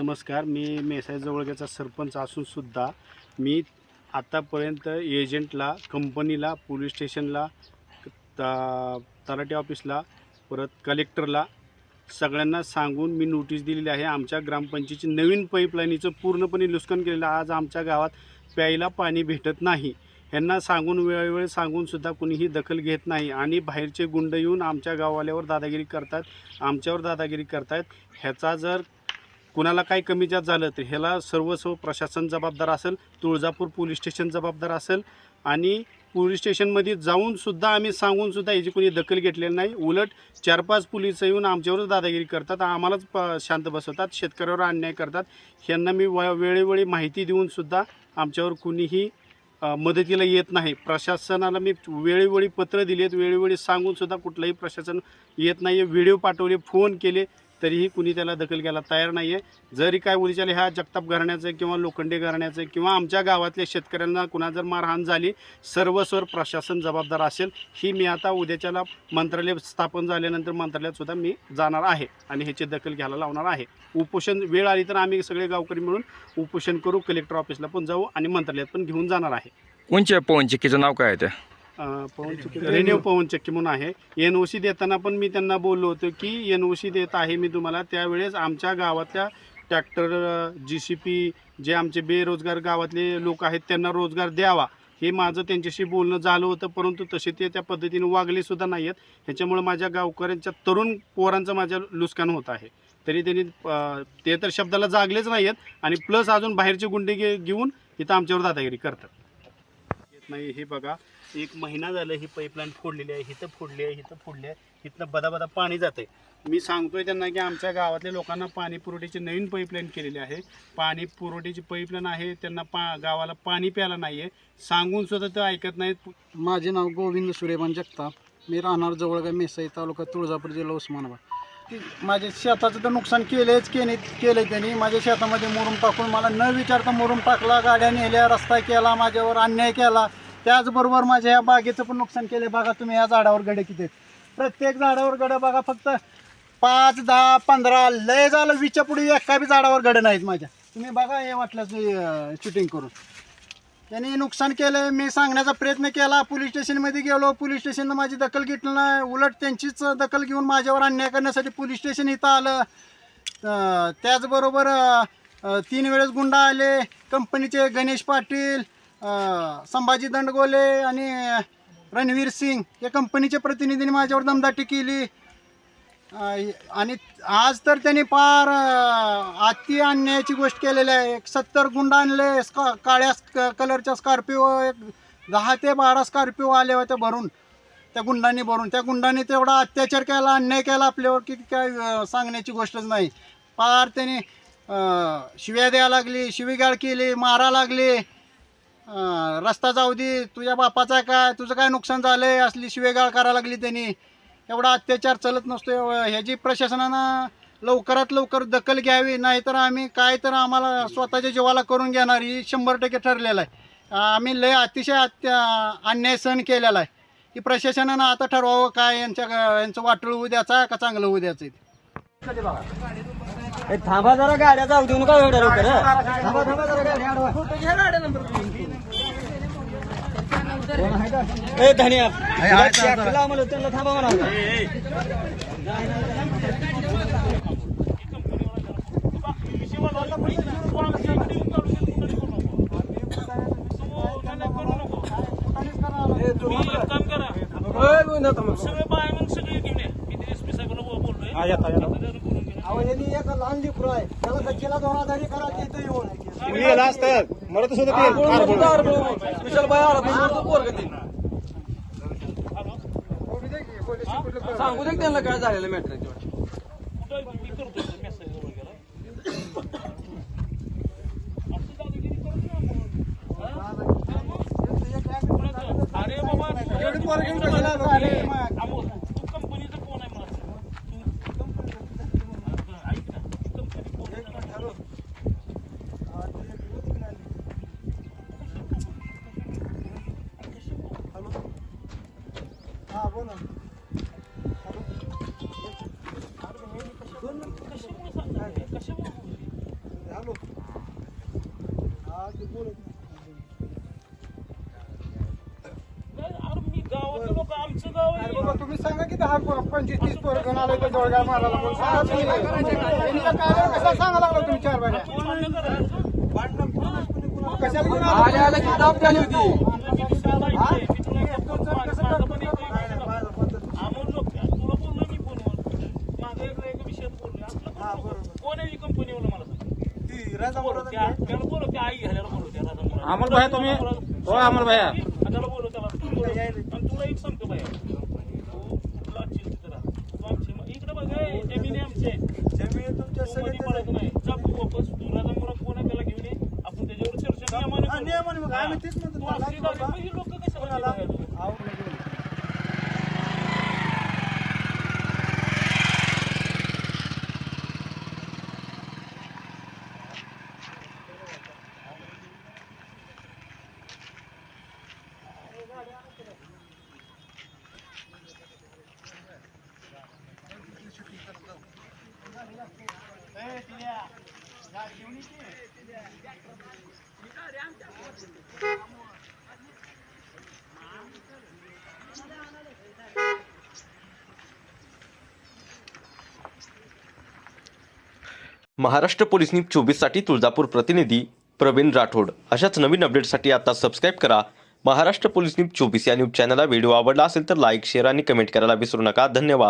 नमस्कार मी मेसाई जवळग्याचा सरपंच असूनसुद्धा मी आत्तापर्यंत एजंटला कंपनीला पोलीस स्टेशनला ता तलाठी ऑफिसला परत कलेक्टरला सगळ्यांना सांगून मी नोटीस दिलेली आहे. आमच्या ग्रामपंचायतीची नवीन पाईपलाईनीचं पूर्णपणे नुकसान केलेलं आज आमच्या गावात प्यायला पाणी भेटत नाही. ह्यांना सांगून वेळोवेळी सांगूनसुद्धा कुणीही दखल घेत नाही. आणि बाहेरचे गुंड येऊन आमच्या गाववाल्यावर दादागिरी करतात आमच्यावर दादागिरी करतात. ह्याचा जर कुणाला काही कमी जास्त झालं तर ह्याला सर्वस्व प्रशासन जबाबदार असेल तुळजापूर पोलीस स्टेशन जबाबदार असेल आणि पोलीस स्टेशनमध्ये जाऊनसुद्धा आम्ही सांगूनसुद्धा याची कोणी दखल घेतलेली नाही. उलट चार पाच पोलीस येऊन आमच्यावरच दादागिरी करतात आम्हालाच प शांत बसवतात शेतकऱ्यावर अन्याय करतात. ह्यांना मी व वेळोवेळी माहिती देऊनसुद्धा आमच्यावर कुणीही मदतीला येत नाही. प्रशासनाला मी वेळोवेळी पत्र दिलेत वेळोवेळी सांगूनसुद्धा कुठलंही प्रशासन येत नाही आहे व्हिडिओ पाठवले फोन केले तरीही कुणी त्याला दखल घ्यायला तयार नाही आहे जरी काय उद्याच्याला ह्या जगताप घराण्याचं किंवा लोखंडे घराण्याचं किंवा आमच्या गावातल्या शेतकऱ्यांना कुणा जर मारहाण झाली सर्वस्वर प्रशासन जबाबदार असेल ही मी आता उद्याच्याला मंत्रालय स्थापन झाल्यानंतर मंत्रालयातसुद्धा मी जाणार आहे आणि ह्याची दखल घ्यायला लावणार आहे. उपोषण वेळ आली तर आम्ही सगळे गावकरी मिळून उपोषण करू कलेक्टर ऑफिसला पण जाऊ आणि मंत्रालयात पण घेऊन जाणार आहे. कोणच्या पवन नाव काय आहे ते रेन्यू पवन चक्की म्हणून आहे. एन ओ सी देताना पण मी त्यांना बोललो होतो की एन ओ सी देत आहे मी तुम्हाला. त्यावेळेस आमच्या गावातल्या ट्रॅक्टर जी सी पी जे आमचे बेरोजगार गावातले लोक आहेत त्यांना रोजगार द्यावा. हे माझं त्यांच्याशी बोलणं झालं होतं परंतु तसे ते त्या पद्धतीने वागले सुद्धा नाही आहेत ह्याच्यामुळे माझ्या गावकऱ्यांच्या तरुण पोरांचं माझ्या नुकसान होत आहे. तरी त्यांनी ते तर शब्दाला जागलेच नाही आहेत आणि प्लस अजून बाहेरचे गुंडे घेऊन इथं आमच्यावर दादागिरी करतात. नाही. हे बघा एक महिना झालं ही पाईपलाईन फोडलेली आहे इथं फोडली आहे इथं फोडली आहे इथनं बदाबदा पाणी पाणी आहे मी सांगतोय त्यांना की आमच्या गावातल्या लोकांना पाणी पुरवठ्याची नवीन पाईपलाईन केलेली आहे. पाणी पुरवठ्याची पाईपलाईन आहे त्यांना पा गावाला पाणी प्यायला नाही आहे सांगून सुद्धा ते ऐकत नाहीत. माझे नाव गोविंद सूर्यमान जगताप. मी राहणार जवळगा मेसाई तालुका तुळजापूर जिल्हा उस्मानाबाद. ती- माझ्या शेताचं तर नुकसान केलेच केले केलं त्यांनी माझ्या शेतामध्ये मुरुम टाकून मला न विचारता मुरुम टाकला गाड्या नेल्या रस्ता केला माझ्यावर अन्याय केला. त्याचबरोबर माझ्या या बागेचं पण नुकसान केले बघा तुम्ही या झाडावर गडे किती प्रत्येक झाडावर गडं बघा फक्त पाच दहा पंधरा लय झालं विच्या पुढे एका बी झाडावर गडं नाहीत माझ्या. तुम्ही बघा हे वाटलं शूटिंग करून. त्यांनी नुकसान केलं मी सांगण्याचा प्रयत्न केला. पोलीस स्टेशनमध्ये गेलो. पोलीस स्टेशननं माझी दखल घेतली नाही. उलट त्यांचीच दखल घेऊन माझ्यावर अन्याय करण्यासाठी पोलीस स्टेशन इथं आलं. त्याचबरोबर तीन वेळेस गुंडा आले. कंपनीचे गणेश पाटील संभाजी दंडगोले आणि रणवीर सिंग या कंपनीच्या प्रतिनिधींनी माझ्यावर दमदाटी केली. आणि आज तर त्यांनी फार अं, अति अन्यायाची गोष्ट केलेली आहे. एक सत्तर गुंड आणले स्का काळ्या स्क- कलरच्या स्कॉर्पिओ एक दहा ते बारा स्कॉर्पिओ आले होते भरून. त्या गुंडांनी भरून. त्या गुंडांनी तेवढा अत्याचार केला अन्याय केला आपल्यावर की काय सांगण्याची गोष्टच नाही. फार त्यांनी शिव्या द्यायला लागली शिवीगाळ केली मारा लागली. रस्ता जाऊ दे तुझ्या बापाचा आहे काय तुझं काय नुकसान झालंय असली शिवेगाळ करायला लागली त्यांनी. एवढा अत्याचार चलत नसतो. ह्याची प्रशासनानं लवकरात लवकर दखल घ्यावी नाहीतर आम्ही काय तर आम्हाला स्वतःच्या जीवाला करून घेणार ही शंभर टक्के ठरलेलं आहे. आम्ही लय अतिशय अत्या अन्याय सहन केलेला आहे. की प्रशासनानं आता ठरवावं काय यांच्या यांचं वाटळ होऊ द्यायचं आहे का चांगलं होऊ द्यायचं आहे ते. थांबा जरा गाड्या जाऊ देऊ नका एवढ्या लवकर हं? थांबा थांबा. ए धनिया तुला ट्रॅक्टरला आम्हाला त्यांना थांबा. म्हणा अहो यांनी एक लहान लेकरू आहे त्याला धक्केला दोन आधारी करा की इथं येऊन विशाल बाय आला पोरगं. सांगू दे त्यांना काय झालेलं मॅटर दहा पंचवीस तीस पोरं घेऊन आले जोडगाव मारायला म्हणून? सांगा तुम्ही. यांच्या कानावर कशाला सांगा लागला तुम्ही चार बाऱ्या कशाला घेऊन आले? अमोल भाई तुम्ही हो. अमोल भैया त्याला बोलू त्याला तू बोलू. आणि तुला एक सांगतो बाया तू कुठला चिंत करा तू आमची इकडे बघ ए, आमचे जमीन तुमच्या तू मध्ये पडायचं नाही जा तू वापस तू राजा मुरा कोण आहे त्याला घेऊन ये आपण त्याच्यावर चर्चा नियमाने करू. नियमाने बघ. आम्ही तेच म्हणतो. तू असली दारू, मग ही लोकं कशाला बघायला? महाराष्ट्र पोलीस न्यूज चोवीससाठी तुळजापूर प्रतिनिधी प्रवीण राठोड. अशाच नवीन अपडेटसाठी आता सबस्क्राईब करा. महाराष्ट्र पोलीस न्यूज चोवीस या न्यूज चॅनलला व्हिडिओ आवडला असेल तर लाईक शेअर आणि कमेंट करायला विसरू नका. धन्यवाद.